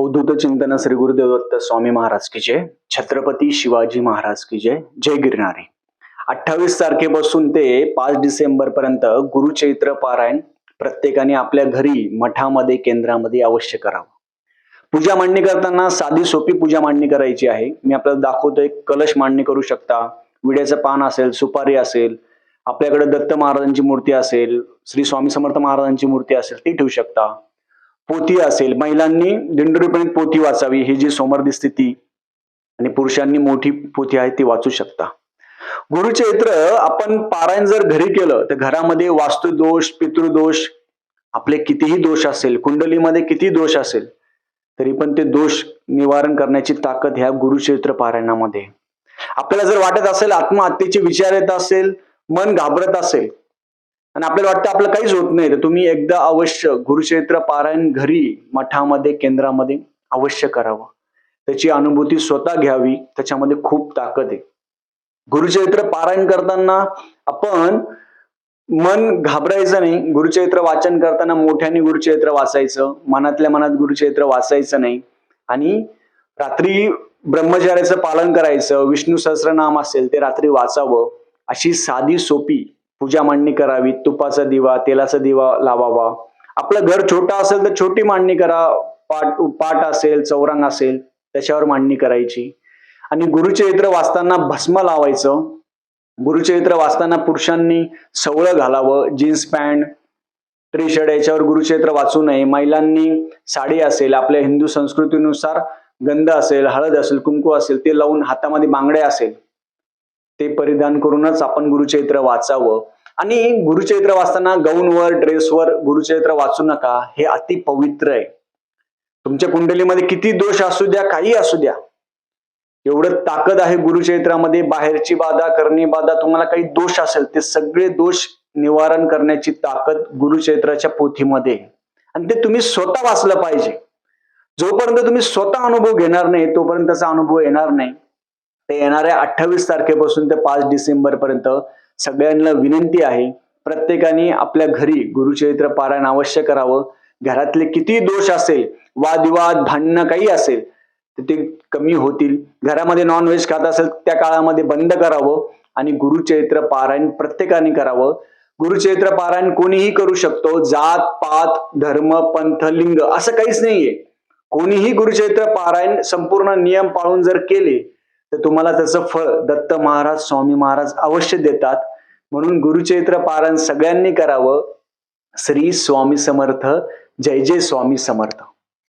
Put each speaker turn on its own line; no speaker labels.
अवधूत चिंतन श्री गुरुदेव दत्त स्वामी महाराज की जय. छत्रपती शिवाजी महाराज की जय. जय गिरणारी अठ्ठावीस तारखेपासून ते पाच डिसेंबर पर्यंत गुरुचैत्र पारायण प्रत्येकाने आपल्या घरी मठामध्ये केंद्रामध्ये अवश्य करावं. पूजा मांडणी करताना साधी सोपी पूजा मांडणी करायची आहे. मी आपल्याला दाखवतोय कलश मांडणी करू शकता. विड्याचं पान असेल सुपारी असेल आपल्याकडे दत्त महाराजांची मूर्ती असेल श्री स्वामी समर्थ महाराजांची मूर्ती असेल ती ठेवू शकता. पोथी असेल महिलांनी दिंडोरीपर्यंत पोथी वाचावी ही जी समोर दिसते ती आणि पुरुषांनी मोठी पोथी आहे ती वाचू शकता. गुरुचैत्र आपण पारायण जर घरी केलं तर घरामध्ये वास्तुदोष पितृदोष आपले कितीही दोष असेल कुंडलीमध्ये किती दोष असेल तरी पण ते दोष निवारण करण्याची ताकद ह्या गुरुचैत्र पारायणामध्ये आपल्याला जर वाटत असेल आत्महत्येचे विचार येत असेल मन घाबरत असेल आणि आपल्याला वाटतं आपलं काहीच होत नाही. तर तुम्ही एकदा अवश्य गुरुक्षेत्र पारायण घरी मठामध्ये केंद्रामध्ये अवश्य करावं. त्याची अनुभूती स्वतः घ्यावी. त्याच्यामध्ये खूप ताकद आहे. गुरुचरित्र पारायण करताना आपण मन घाबरायचं नाही. गुरुचरित्र वाचन करताना मोठ्याने गुरुचरित्र वाचायचं. मनातल्या मनात गुरुचरित्र वाचायचं नाही. आणि रात्री ब्रह्मचार्याचं पालन करायचं. विष्णू सहस्रनाम असेल ते रात्री वाचावं. अशी साधी सोपी पूजा मांडणी करावी तुपाचा दिवा तेलाचा दिवा लावावा. आपलं घर छोटं असेल तर छोटी मांडणी करा. पाट पाट असेल चौरंग असेल त्याच्यावर मांडणी करायची. आणि गुरुचरित्र वाचताना भस्म लावायचं. गुरुचरित्र वाचताना पुरुषांनी सवळं घालावं. जीन्स पॅन्ट टी शर्ट याच्यावर गुरुचरित्र वाचू नये. महिलांनी साडी असेल आपल्या हिंदू संस्कृतीनुसार गंध असेल हळद असेल कुंकू असेल ते लावून हातामध्ये बांगड्या असेल. ते परिधान करूनच आपण गुरुचैत्र वाचावं. आणि गुरुचैत्र वाचताना गाऊनवर ड्रेसवर गुरुचैत्र वाचू नका हे अति पवित्र आहे. तुमच्या कुंडलीमध्ये किती दोष असू द्या काही असू द्या. एवढं ताकद आहे गुरुचैत्रामध्ये बाहेरची बाधा करणी बाधा तुम्हाला काही दोष असेल ते सगळे दोष निवारण करण्याची ताकद गुरुचरित्राच्या पोथीमध्ये आणि ते तुम्ही स्वतः वाचलं पाहिजे. जोपर्यंत तुम्ही स्वतः अनुभव घेणार नाही तोपर्यंत त्याचा अनुभव येणार नाही. ते येणाऱ्या अठ्ठावीस तारखेपासून ते पाच डिसेंबर पर्यंत सगळ्यांना विनंती आहे प्रत्येकाने आपल्या घरी गुरुचरित्र पारायण अवश्य करावं. घरातले किती दोष असेल वादविवाद भांडणं काही असेल तर ते कमी होतील. घरामध्ये नॉनव्हेज खात असेल त्या काळामध्ये बंद करावं आणि गुरुचरित्र पारायण प्रत्येकाने करावं. गुरुचरित्र पारायण कोणीही करू शकतो जात पात धर्म पंथ लिंग असं काहीच नाहीये. कोणीही गुरुचरित्र पारायण संपूर्ण नियम पाळून जर केले तर तुम्हाला त्याचं फळ दत्त महाराज स्वामी महाराज अवश्य देतात. म्हणून गुरुचरित्र पारायण सगळ्यांनी करावं. श्री स्वामी समर्थ. जय जय स्वामी समर्थ.